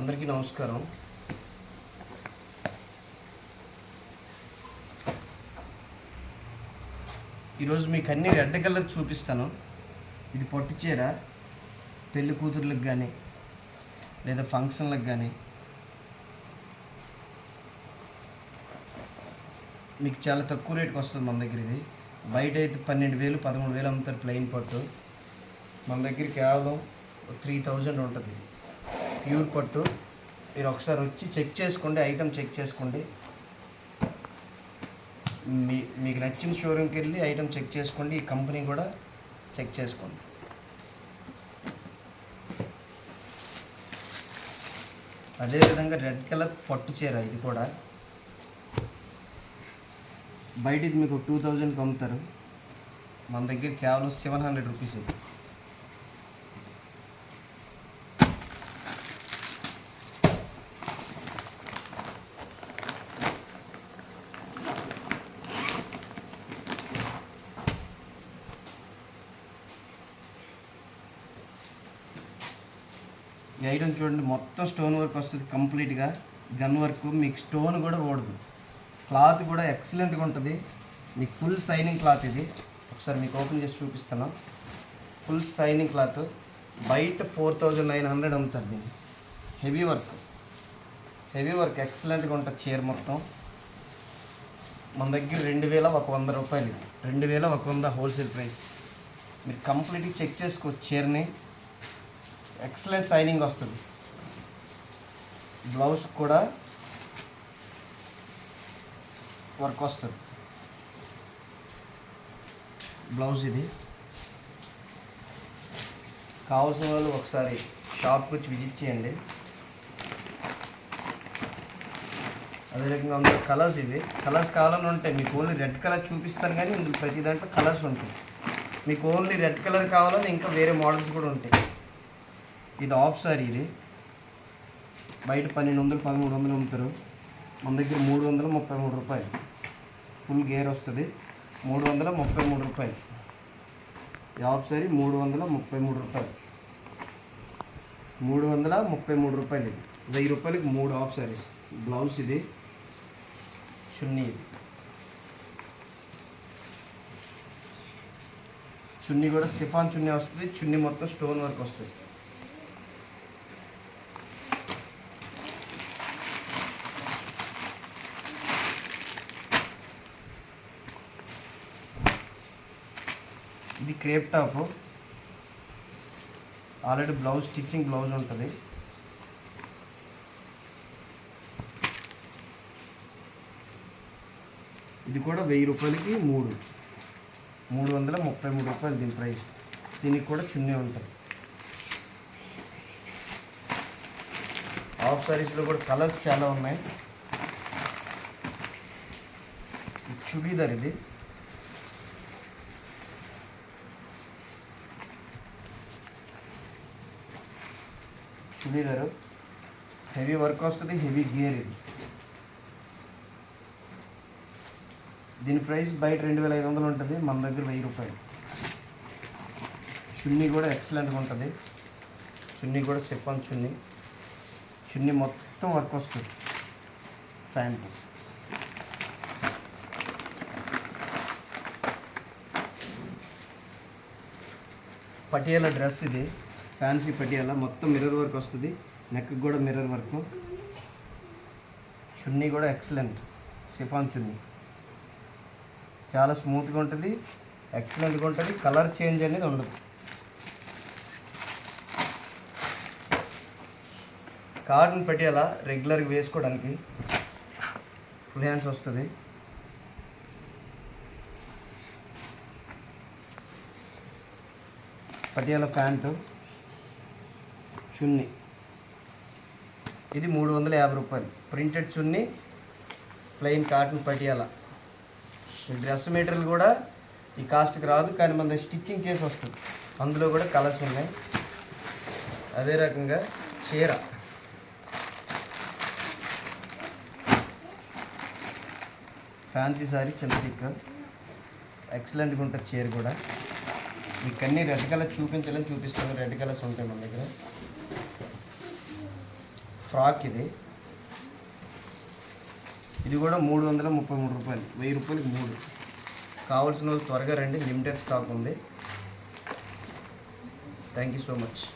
అందరికీ నమస్కారం. ఈరోజు మీకు అన్ని రెడ్ కలర్ చూపిస్తాను. ఇది పొట్టి చీర పెళ్ళి కూతుర్లకు కానీ లేదా ఫంక్షన్లకు కానీ మీకు చాలా తక్కువ రేటుకి వస్తుంది మన దగ్గర ఇది. బయట అయితే పన్నెండు వేలు పదమూడు వేలు అమ్ముతారు ప్లెయిన్ పట్టు. మన దగ్గర కేవలం త్రీ థౌజండ్ ఉంటుంది. ప్యూర్ పట్టు. మీరు ఒకసారి వచ్చి చెక్ చేసుకోండి ఐటమ్ చెక్ చేసుకోండి. మీ మీకు నచ్చిన షోరూమ్కి వెళ్ళి ఐటమ్ చెక్ చేసుకోండి ఈ కంపెనీ కూడా చెక్ చేసుకోండి. అదేవిధంగా రెడ్ కలర్ పట్టు చీర ఇది కూడా. బయట ఇది మీకు టూ థౌజండ్కి అమ్ముతారు. మన దగ్గర కేవలం సెవెన్ హండ్రెడ్ రూపీస్ ఇది. ఈ చూడండి మొత్తం స్టోన్ వర్క్ వస్తుంది కంప్లీట్గా గన్ వర్క్ మీకు స్టోన్ కూడా ఓడదు క్లాత్ కూడా ఎక్సలెంట్గా ఉంటుంది. మీకు ఫుల్ సైనింగ్ క్లాత్ ఇది. ఒకసారి మీకు ఓపెన్ చేసి చూపిస్తాను. ఫుల్ సైనింగ్ క్లాత్ బయట ఫోర్ థౌజండ్ నైన్ హండ్రెడ్ అమ్ముతుంది దీన్ని. హెవీ వర్క్ హెవీ వర్క్ ఎక్సలెంట్గా ఉంటుంది చీర మొత్తం. మన దగ్గర రెండు వేల ఒక వంద రూపాయలు రెండు వేల ఒక వంద హోల్సేల్ ప్రైస్ మీరు కంప్లీట్గా చెక్ చేసుకోవచ్చు చీరని. ఎక్సలెంట్ సైనింగ్ వస్తుంది. బ్లౌజ్ కూడా వర్క్ వస్తుంది. బ్లౌజ్ ఇది. కావాల్సిన వాళ్ళు ఒకసారి షాప్కి వచ్చి విజిట్ చేయండి. అదే రకంగా అందులో కలర్స్ ఇవి. కలర్స్ కావాలని ఉంటాయి మీకు ఓన్లీ రెడ్ కలర్ చూపిస్తాను కానీ ఇందులో ప్రతి దాంట్లో కలర్స్ ఉంటాయి. మీకు ఓన్లీ రెడ్ కలర్ కావాలని ఇంకా వేరే మోడల్స్ కూడా ఉంటాయి. ఇది ఆఫ్ సారీ ఇది. బయట పన్నెండు వందలు పదమూడు వందలు అమ్ముతారు. మన దగ్గర మూడు వందల ముప్పై మూడు రూపాయలు. ఫుల్ గేర్ వస్తుంది. మూడు వందల ముప్పై మూడు రూపాయలు. ఈ ఆఫ్ సారీ మూడు వందల ముప్పై మూడు రూపాయలు. మూడు వందల ముప్పై మూడు రూపాయలు ఇది. వెయ్యి రూపాయలకి మూడు ఆఫ్ సారీస్. బ్లౌజ్ ఇది. చున్నీ ఇది. చున్నీ కూడా సిఫాన్ చున్నీ వస్తుంది. చున్నీ మొత్తం స్టోన్ వర్క్ వస్తుంది. ఇది crepe top. Already blouse stitching blouse ఉంటుంది. ఇది కూడా వెయ్యి రూపాయలకి మూడు. మూడు వందల ముప్పై మూడు రూపాయలు దీని ప్రైస్. దీనికి కూడా చున్నీ ఉంటుంది. హాఫ్ సారీస్లో కూడా కలర్స్ చాలా ఉన్నాయి. చుడీదార్ ఇది. చుడీదారు హెవీ వర్క్ వస్తుంది హెవీ గేర్ ఇది. దీని ప్రైస్ బయట రెండు వేల ఐదు వందలు ఉంటుంది మన దగ్గర వెయ్యి రూపాయలు. చున్నీ కూడా ఎక్సలెంట్గా ఉంటుంది. చున్నీ కూడా సిఫాన్ చున్నీ. చున్నీ మొత్తం వర్క్ వస్తుంది. ప్యాంట్ పటియాల డ్రెస్ ఇది. ఫ్యాన్సీ పటియాలా మొత్తం మిర్రర్ వర్క్ వస్తుంది. నెక్ కూడా మిర్రర్ వర్క్ చున్నీ కూడా ఎక్సలెంట్ సిఫాన్ చున్నీ. చాలా స్మూత్గా ఉంటుంది. ఎక్సలెంట్గా ఉంటుంది. కలర్ చేంజ్ అనేది ఉండదు. కాటన్ పటియాలా రెగ్యులర్గా వేసుకోవడానికి ఫుల్ హ్యాండ్స్ వస్తుంది. పటియాలా ప్యాంటు. చున్నీ. ఇది మూడు వందల యాభై రూపాయలు. Printed chunni plain cotton Patiala. Dress material కూడా ఈ కాస్ట్కి రాదు కానీ మన స్టిచ్చింగ్ చేసి వస్తుంది. అందులో కూడా కలర్స్ ఉన్నాయి. అదే రకంగా చీర. ఫ్యాన్సీ సారీ చంద్రిక ఎక్సలెంట్గా ఉంటుంది చీర కూడా. మీకు రెడ్ కలర్ చూపించాలని చూపిస్తాను. రెడ్ కలర్స్ ఉంటాయి మన దగ్గర. ఫ్రాక్ ఇది. ఇది కూడా మూడు వందల ముప్పై మూడు రూపాయలు. వెయ్యి రూపాయలకి మూడు. కావాల్సిన వాళ్ళు త్వరగా రండి. లిమిటెడ్ స్టాక్ ఉంది. Thank you so much